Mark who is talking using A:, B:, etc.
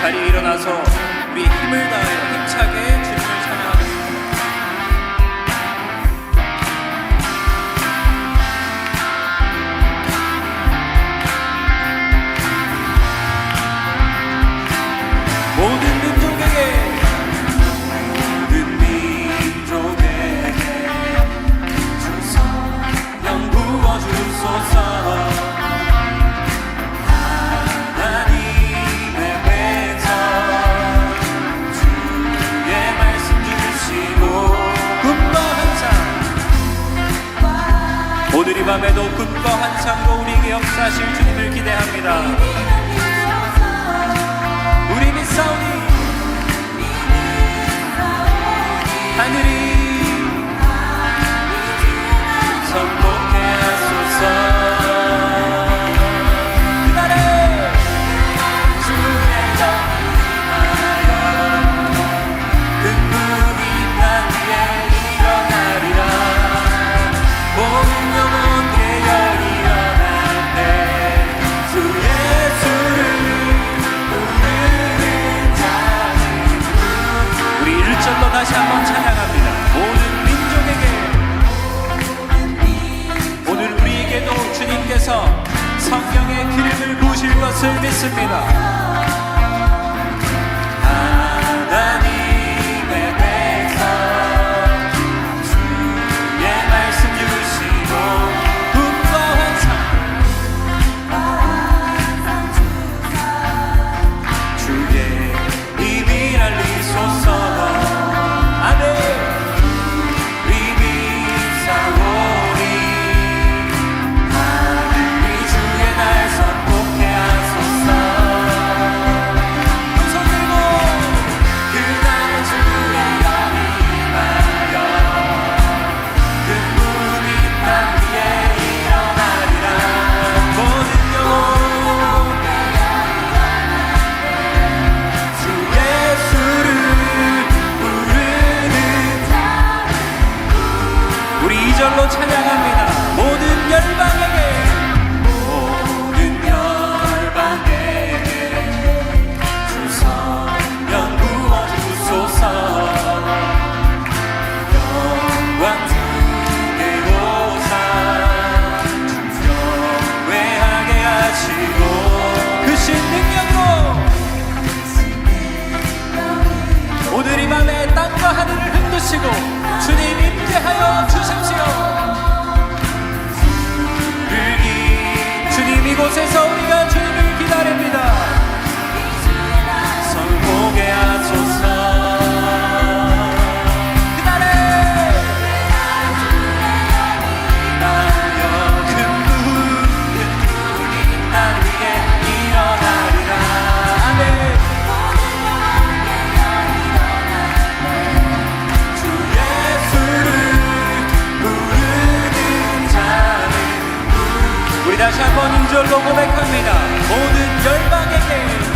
A: 자리에 일어나서 우리 힘을 다하여 힘차게 주님을 찬양 밤에도 꿈과 환상으로 우리에게 역사하실 주님을 기대합니다. 우리 믿사오니 하늘이 주실 것을 믿습니다. 하시고 주님 다시 한번 인절로 고백합니다. 모든 열방에게